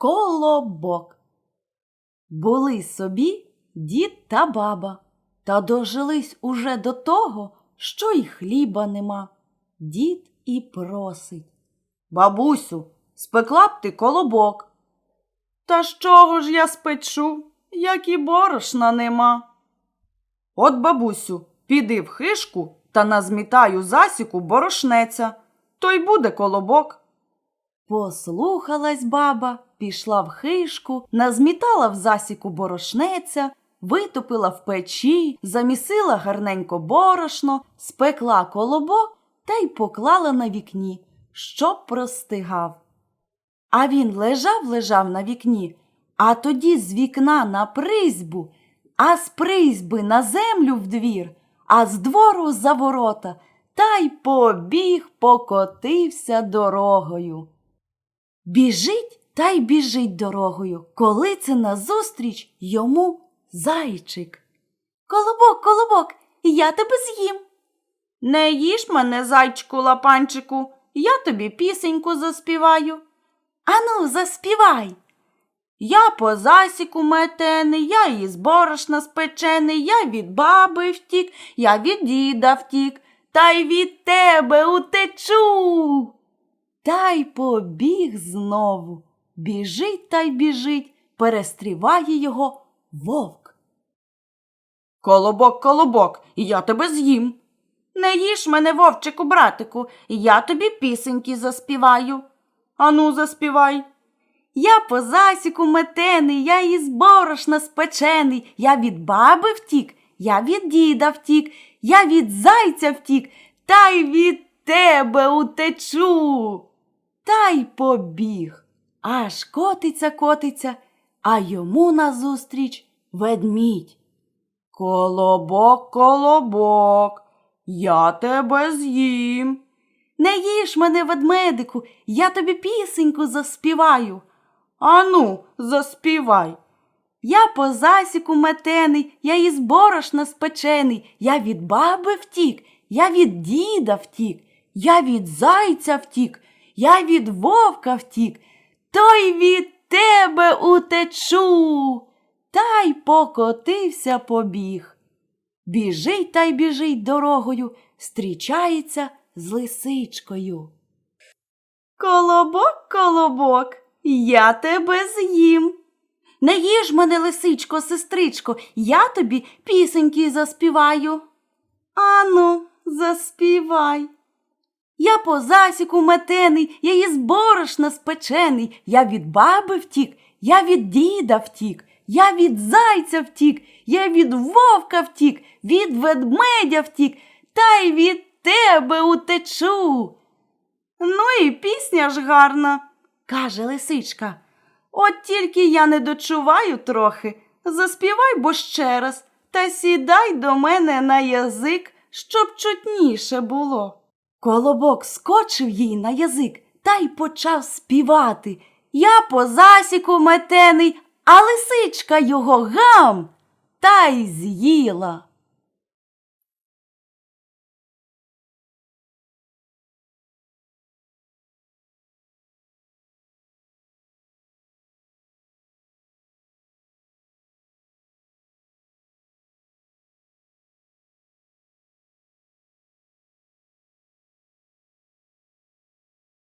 Колобок. Були собі дід та баба, та дожились уже до того, що й хліба нема. Дід і просить. Бабусю, спекла б ти колобок. Та з чого ж я спечу, як і борошна нема? От, бабусю, піди в хишку та назмітаю засіку борошнеця, то й буде колобок. Послухалась баба, пішла в хишку, назмітала в засіку борошнеця, витопила в печі, замісила гарненько борошно, спекла колобок та й поклала на вікні, щоб простигав. А він лежав, лежав на вікні, а тоді з вікна на призьбу, а з призьби на землю в двір, а з двору за ворота, та й побіг, покотився дорогою. Біжить та й біжить дорогою, коли це назустріч йому зайчик. Колобок, колобок, я тебе з'їм. Не їж мене, зайчику лапанчику, я тобі пісеньку заспіваю. Ану, заспівай. Я по засіку метений, я із борошна спечений, я від баби втік, я від діда втік, та й від тебе утечу. Та й побіг знову. Біжить та й біжить, перестріває його вовк. Колобок, колобок, я тебе з'їм. Не їж мене, вовчику, братику, я тобі пісеньки заспіваю. Ану, заспівай. Я по засіку метений, я із борошна спечений, я від баби втік, я від діда втік, я від зайця втік, та й від тебе утечу. Та й побіг. Аж котиться, котиться, а йому назустріч ведмідь. Колобок, колобок, я тебе з'їм. Не їж мене, ведмедику, я тобі пісеньку заспіваю. Ану, заспівай. Я по засіку метений, я із борошна спечений, я від баби втік, я від діда втік, я від зайця втік, я від вовка втік, то й від тебе утечу. Та й покотився побіг. Біжить та й біжить дорогою, зустрічається з лисичкою. Колобок, колобок, я тебе з'їм. Не їж мене, лисичко, сестричко, я тобі пісеньки заспіваю. Ану, заспівай. Я по засіку метений, я із борошна спечений, я від баби втік, я від діда втік, я від зайця втік, я від вовка втік, від ведмедя втік, та й від тебе утечу. Ну і пісня ж гарна, каже лисичка. От тільки я не дочуваю трохи. Заспівай бо ще раз та сідай до мене на язик, щоб чутніше було. Колобок скочив їй на язик та й почав співати. Я по засіку метений, а лисичка його гам та й з'їла.